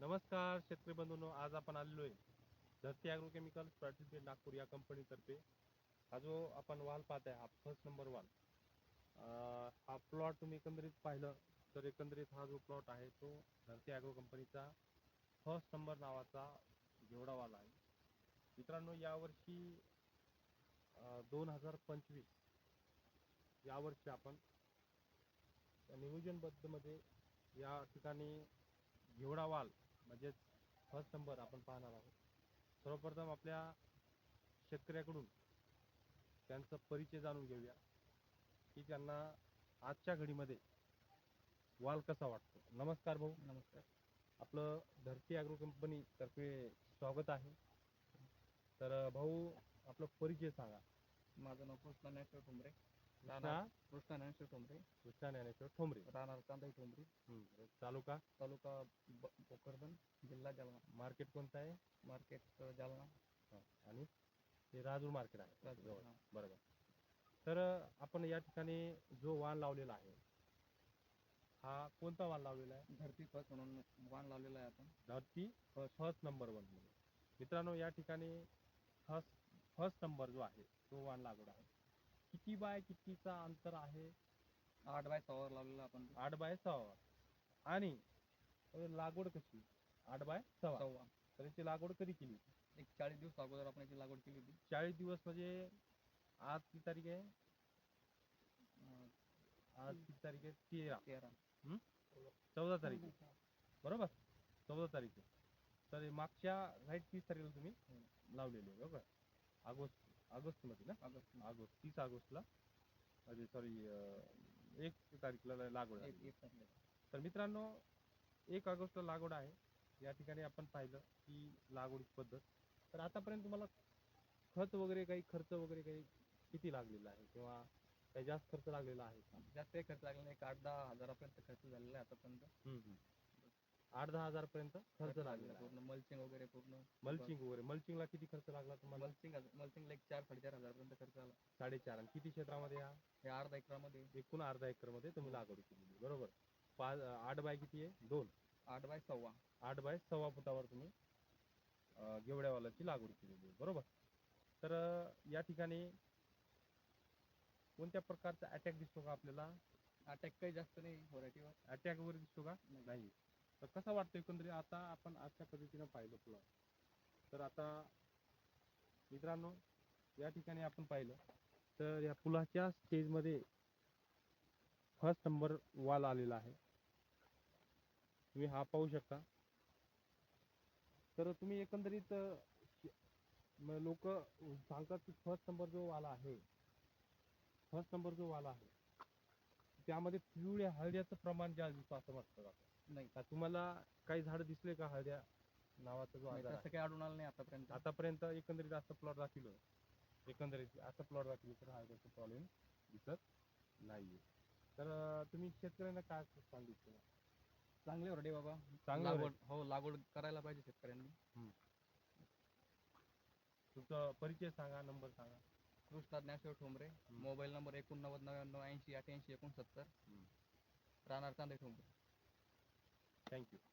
नमस्कार शेतकरी बंधूंनो आज आपण आलेलो आहे धरती ॲग्रो केमिकल नागपूर या कंपनीतर्फे हा जो आपण वाल पाहत आहे हा फर्स्ट नंबर वाल. हा प्लॉट तुम्ही एकंदरीत पाहिलं तर एकंदरीत हा जो प्लॉट आहे तो धरती ॲग्रो कंपनीचा फर्स्ट नंबर नावाचा घेवडा वाल आहे. मित्रांनो यावर्षी दोन हजार पंचवीस यावर्षी आपण नियोजनबद्धमध्ये या ठिकाणी घेवडा वाल म्हणजेच फर्स्ट नंबर आपण पाहणार आहोत. सर्वप्रथम आपल्या शेतकऱ्याकडून त्यांचा परिचय जाणून घेऊया की त्यांना आजच्या घडीमध्ये वाल कसा वाटतो. नमस्कार भाऊ. नमस्कार. आपलं धरती ॲग्रो कंपनी तर्फे स्वागत आहे. तर भाऊ आपलं परिचय सांगा. माझं नाव कृष्णा ठोंबरे कृष्णा राहणार कृष्णा ज्ञानेश्वर ठोंबरे. कृष्णा ज्ञानेश्वर ठोंबरे. राहणार कांदाई ठोंबरे. हम्म. तालुका? तालुका ब- भोकरदन जिल्हा जालना. मार्केट कोणतं आहे? मार्केट अ, जालना. हा. आणि? हे राजूर मार्केट आहे. राजूर, जवळ. हा. बरोबर. तर अं, आपण या ठिकाणी जो वाण लावलेला आहे हा कोणता वाण लावलेला आहे? धरती फस म्हणून वाण लावलेला आहे आपण. धरती फर्स्ट नंबर वन. मित्रांनो या ठिकाणी फर्स्ट फर्स्ट नंबर जो आहे तो वाण लागवड आहे. किती बाय कितीचा अंतर आहे? आठ बाय सहावर लावलेला आपण. आठ बाय सहा आणि लागवड कशी? आठ बाय सहा. सव्वा तर याची लागवड कधी केली? एक चाळीस दिवस अगोदर आपण याची लागवड केली होती. चाळीस दिवस म्हणजे आज किती तारीख आहे? अ, आज किती तारीख आहे? तेरा. तेरा. चौदा तारीख आहे. बरोबर? चौदा तारीख आहे. तर हे मागच्या राईट तीस तारखेला तुम्ही लावलेली आहे बरोबर? ऑगस्ट ऑगस्टमध्ये ना? August August. ऑगस्टला. म्हणजे सॉरी एक तारीखला लागवड झाली. तर मित्रांनो एक ऑगस्टला लागवड आहे. या ठिकाणी आपण पाहिलं की लागवडीची पद्धत. तर आतापर्यंत तुम्हाला खत वगैरे काही खर्च वगैरे काही किती लागलेला आहे? किंवा काही जास्त खर्च लागलेला आहे का? जास्त काही खर्च लागला नाही. एक आठ दहा हजारापर्यंत खर्च झालेला आहे आतापर्यंत. आठ दहा हजार पर्यंत खर्च लागलेला आहे पूर्ण मल्चिंग वगैरे पूर्ण. मल्चिंग वगैरे. मल्चिंगला किती खर्च लागला तुम्हाला? मल्चिंग मल्चिंगला एक चार साडेचार हजारपर्यंत खर्च आला. साडेचार. आणि किती क्षेत्रामध्ये हा हे अर्धा एकरामध्ये. एकूण अर्धा एकरमध्ये तुम्ही लागवड केलेली आहे. बरोबर. पाच आठ बाय किती आहे? दोन. आठ बाय सव्वा. आठ बाय सव्वा फुटावर तुम्ही अं, गेवड्यावालाची लागवड केलेली आहे. बरोबर. तर अं, या ठिकाणी कोणत्या प्रकारचा अटॅक दिसतो का आपल्याला? अटॅक काही जास्त नाही व्हरायटीवर. अटॅक वगैरे दिसतो का? नाही. तर कसा वाटतो एकंदरीत? आता आपण आजच्या पद्धतीनं पाहिलं फुलं तर आता मित्रांनो या ठिकाणी आपण पाहिलं. तर या पुलाच्या स्टेजमध्ये फर्स्ट नंबर वाल आलेला आहे. तुम्ही हा पाहू शकता. तर तुम्ही एकंदरीत लोक सांगतात की फर्स्ट नंबर जो वाला आहे फर्स्ट नंबर जो वाला आहे त्यामध्ये पिवळ्या हळद्याचं प्रमाण जास्त दिसतं असं म्हटलं जातं नाही. का तुम्हाला काही झाड दिसले का हळद्या नावाचा जो नाही, आजार तसं काही आढळून आलं नाही आतापर्यंत. आहे? आतापर्यंत एकंदरीत असं प्लॉट दाखवलं एकंदरीत असं प्लॉट दाखवलं तर हळद्याचं प्रॉब्लेम दिसत नाहीये. तर अं, तुम्ही शेतकऱ्यांना काय सांगितलं चांगली व्हरायटी बाबा. चांगलं लागवड हो लागवड करायला पाहिजे शेतकऱ्यांनी. तुमचा परिचय सांगा नंबर सांगा. कृष्णा ज्ञानेश्वर ठोंबरे मोबाईल नंबर एकोणनव्वद नव्याण्णव ऐंशी अठ्याऐंशी एकोणसत्तर. हम्म. राहणार कांदे ठोंबरे. Thank you.